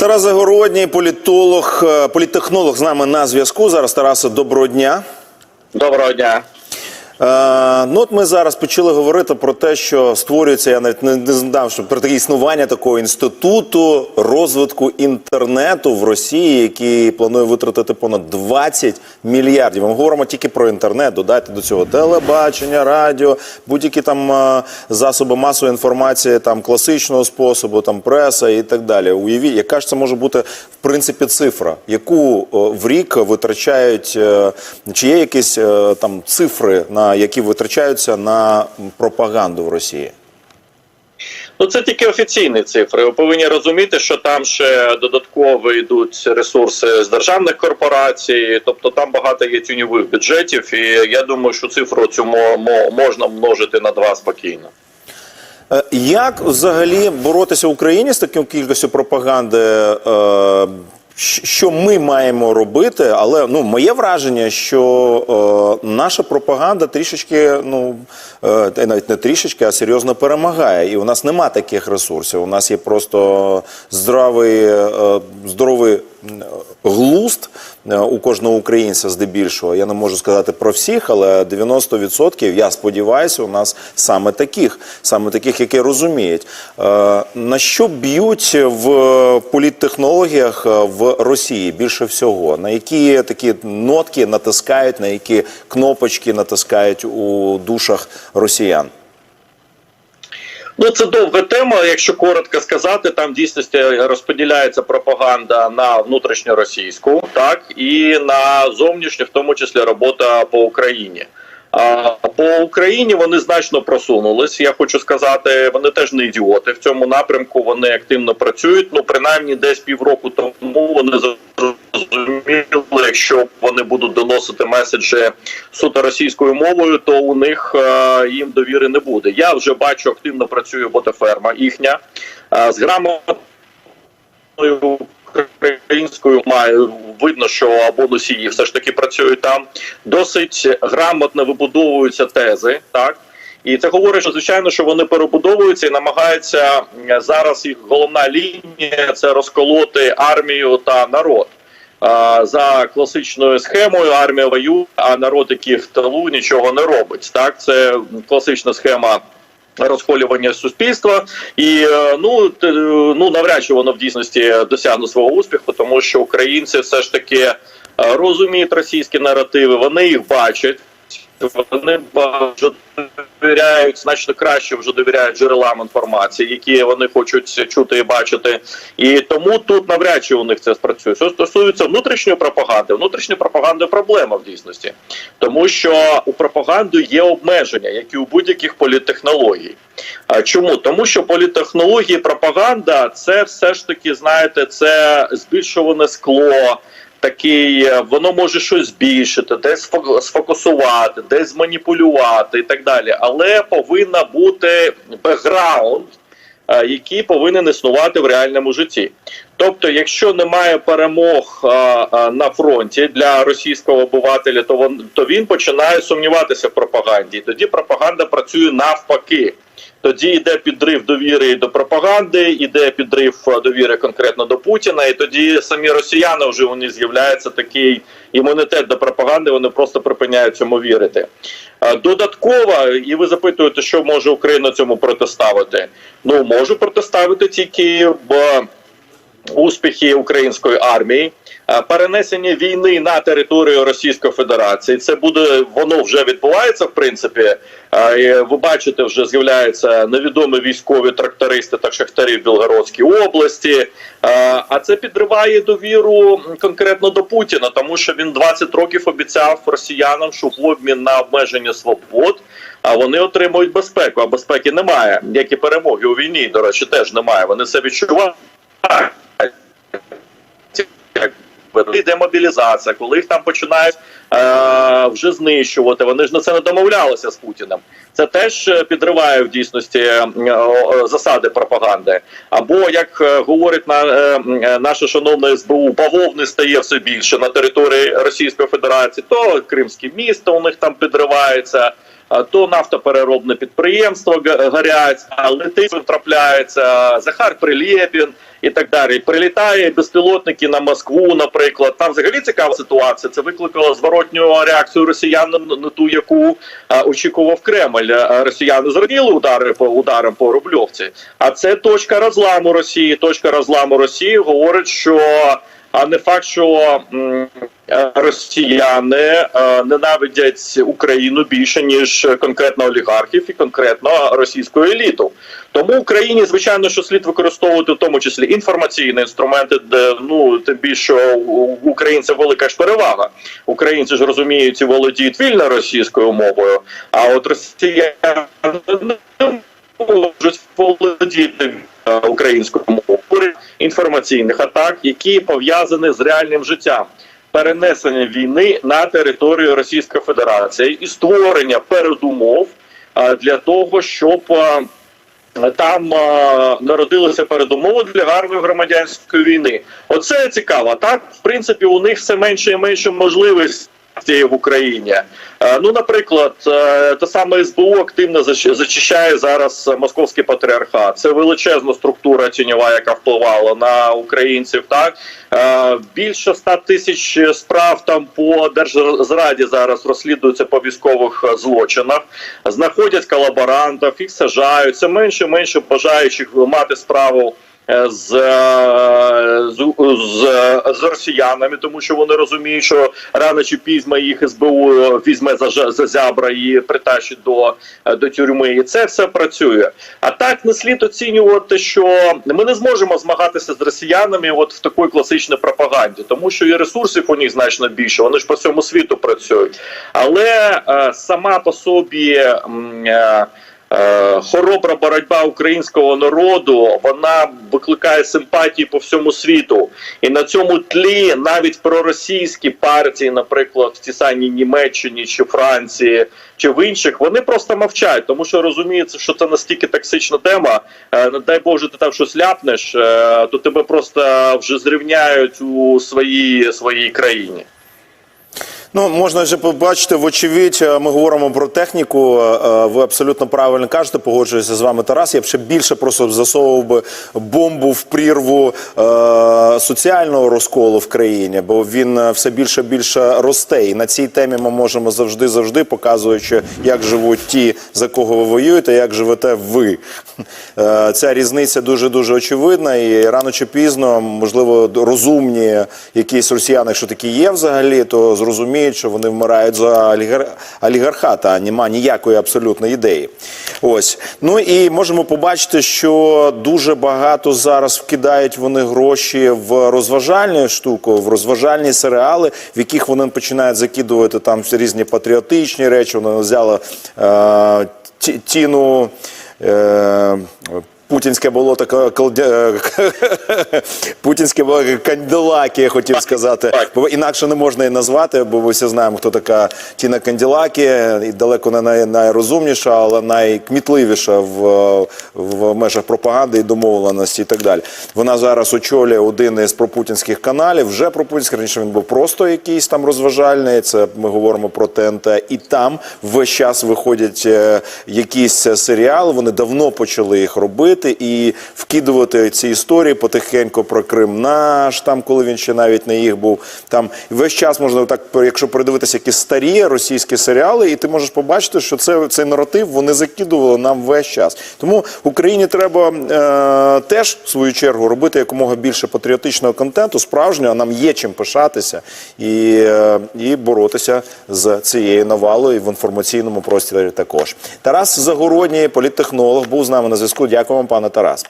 Тарас Загородній, політолог, е, політтехнолог з нами на зв'язку. Зараз Тарасе, доброго дня. Доброго дня. Е, ну от ми зараз почали говорити про те, що створюється. Я навіть не, не знав, що про таке існування такого інституту розвитку інтернету в Росії, який планує витратити понад 20 мільярдів. Ми говоримо тільки про інтернет. Додайте до цього телебачення, радіо, будь-які там е, засоби масової інформації, там класичного способу, там преса і так далі. Уявіть, яка ж це може бути в принципі цифра, яку е, в рік витрачають, чи є якісь там цифри, на які витрачаються на пропаганду в Росії? Ну це тільки офіційні цифри. Ви повинні розуміти, що там ще додатково йдуть ресурси з державних корпорацій, тобто там багато є тюньових бюджетів, і я думаю, що цифру цю мо- мо- можна множити на два спокійно. Е, Як взагалі боротися в Україні з такою кількістю пропаганди? Що ми маємо робити? Але ну моє враження, що е, наша пропаганда трішечки, ну е, навіть не трішечки, а серйозно перемагає. І у нас нема таких ресурсів. У нас є просто здравий, е, здоровий м, глузд е, у кожного українця здебільшого. Я не можу сказати про всіх, але 90% я сподіваюся, у нас саме таких, саме таких, які розуміють. Е, На що б'ють в політтехнологіях е, в Росії більше всього? На які такі нотки натискають, на які кнопочки натискають у душах росіян? Ну це довга тема. Якщо коротко сказати, там в дійсності розподіляється пропаганда на внутрішньоросійську, так і на зовнішню, в тому числі робота по Україні. А по Україні вони значно просунулись. Я хочу сказати, вони теж не ідіоти в цьому напрямку. Вони активно працюють. Ну принаймні, десь півроку тому вони зрозуміли, якщо вони будуть доносити меседжі суто російською мовою, то у них е, їм довіри не буде. Я вже бачу, активно працює ботаферма їхня е, з грамотною українською маю видно, що або носії все ж таки працюють там. Досить грамотно вибудовуються тези, так. І це говорить, що звичайно, що вони перебудовуються і намагаються е, зараз. Їх головна лінія це розколоти армію та народ. За класичною схемою армія воює, а народ, який в тилу, нічого не робить. Так, це класична схема розхолювання суспільства, і е, ну т- ну навряд чи воно в дійсності досягне свого успіху, тому що українці все ж таки е, розуміють російські наративи, вони їх бачать. Вони вже довіряють значно краще вже довіряють джерелам інформації, які вони хочуть чути і бачити. І тому тут навряд чи у них це спрацює. Що стосується внутрішньої пропаганди, внутрішня пропаганда проблема в дійсності, тому що у пропаганди є обмеження, як і у будь-яких політтехнологій. Чому? Тому що політтехнології, пропаганда це все ж таки, знаєте, це збільшуване скло. Такий е, воно може щось збільшити, десь сфо- сфокусувати, десь зманіпулювати і так далі. Але повинна бути бекграунд, е, який повинен існувати в реальному житті. Тобто, якщо немає перемог а, на фронті для російського обивателя, то він, він починає сумніватися в пропаганді. І тоді пропаганда працює навпаки. Тоді йде підрив довіри до пропаганди, йде підрив е, довіри конкретно до Путіна, і тоді самі росіяни вже вони з'являється такий імунітет до пропаганди. Вони просто припиняють цьому вірити. Е, Додатково, і ви запитуєте, що може Україна цьому протиставити? Ну може протиставити тільки в успіхи української армії, е, перенесення війни на територію Російської Федерації. Це буде воно вже відбувається. В принципі, Е, ви бачите, вже з'являються невідомі військові трактористи та шахтарі в Білгородській області. Е, А це підриває довіру конкретно до Путіна, тому що він 20 років обіцяв росіянам, що в обмін на обмеження свобод. А вони отримують безпеку, а безпеки немає. Як і перемоги у війні, до речі, теж немає. Вони це відчувають. Йде мобілізація, коли їх там починають е, вже знищувати. Вони ж на це не домовлялися з Путіним. Це теж е, підриває в дійсності е, засади пропаганди. Або як е, говорить на наше шановне СБУ, бавовни стає все більше на території Російської Федерації, то Кримське місто у них там підривається. А То нафтопереробне підприємство горять, а летить трапляється Захар Прилєпін і так далі. Прилітає безпілотники на Москву, наприклад. Там взагалі цікава ситуація. Це викликало зворотню реакцію росіян на- ту, яку очікував Кремль. Росіяни зраділи удари по ударам по Рубльовці. А це точка розламу Росії. Точка розламу Росії говорить, що а не факт, що росіяни е, ненавидять Україну більше ніж конкретно олігархів і конкретно російську еліту. Тому Україні, звичайно, що слід використовувати в тому числі інформаційні інструменти, де ну тим більше у українців велика ж перевага. Українці ж розуміють і володіють вільно російською мовою, а от росіяни не можуть володіти українською мовою інформаційних атак, які пов'язані з реальним життям. Перенесення війни на територію Російської Федерації і створення передумов для того, щоб там народилися передумови для гарної громадянської війни. Оце цікаво. Так, в принципі, у них все менше і менше можливостей в Україні. Е, Ну, наприклад, е, те саме СБУ активно зачищає зараз московський патріархат. Це величезна структура тіньова, яка впливала на українців. Так Е, більше 100 тисяч справ там по держзраді зараз розслідуються по військових злочинах. Знаходять колаборантів, їх сажають. Це менше менше бажаючих мати справу. Е, З, е, з, з, з росіянами, тому що вони розуміють, що рано чи пізно їх СБУ візьме за, за зябра і притащить до, е, до тюрми. І це все працює. А так не слід оцінювати, що ми не зможемо змагатися з росіянами от в такій класичній пропаганді, тому що і ресурсів у них значно більше. Вони ж по всьому світу працюють. Але е, сама по собі. Е, Хоробра боротьба українського народу вона викликає симпатії по всьому світу, і на цьому тлі навіть проросійські партії, наприклад, в тій самій Німеччині чи Франції, чи в інших, вони просто мовчать, тому що розуміється, що це настільки токсична тема. Е, Не дай Боже, ти там щось ляпнеш, е, то тебе просто вже зрівняють у своїй своїй країні. Ну, можна вже побачити, вочевидь, е, ми говоримо про техніку. е, е, Ви абсолютно правильно кажете, погоджуюся з вами, Тарас. Я б ще більше просто засовував би бомбу в прірву соціального розколу в країні, бо він все більше більше росте. І на цій темі ми можемо завжди завжди показуючи, як живуть ті, за кого ви воюєте, як живете ви. Ця різниця дуже дуже очевидна, і рано чи пізно, можливо, розумні якісь росіяни, якщо такі є взагалі, то зрозуміють, що вони вмирають за олігар... олігархат, а нема ніякої абсолютної ідеї. Ось. Ну і можемо побачити, що дуже багато зараз вкидають вони гроші в розважальну штуку, в розважальні серіали, в яких вони починають закидувати там різні патріотичні речі. Вони взяли е, ті- тіну. Е, Путінське болото колдя... Путінське болото я хотів сказати. Бо інакше не можна її назвати, бо ми всі знаємо, хто така Тіна Канділакі, і далеко не най... найрозумніша, але найкмітливіша в, в межах пропаганди і домовленості і так далі. Вона зараз очолює один із пропутінських каналів, вже пропутінський, раніше він був просто якийсь там розважальний, це ми говоримо про ТНТ, і там весь час виходять е, якісь серіали, вони давно почали їх робити і вкидувати ці історії потихеньку про Крим наш, там, коли він ще навіть не їх був. Там весь час можна так, якщо передивитися якісь старі російські серіали, і ти можеш побачити, що це цей наратив вони закидували нам весь час. Тому Україні треба е, теж в свою чергу робити якомога більше патріотичного контенту, справжнього. Нам є чим пишатися і, е, і боротися з цією навалою в інформаційному просторі також. Тарас Загородній, політтехнолог, був з нами на зв'язку. Дякую вам, пане Тарас.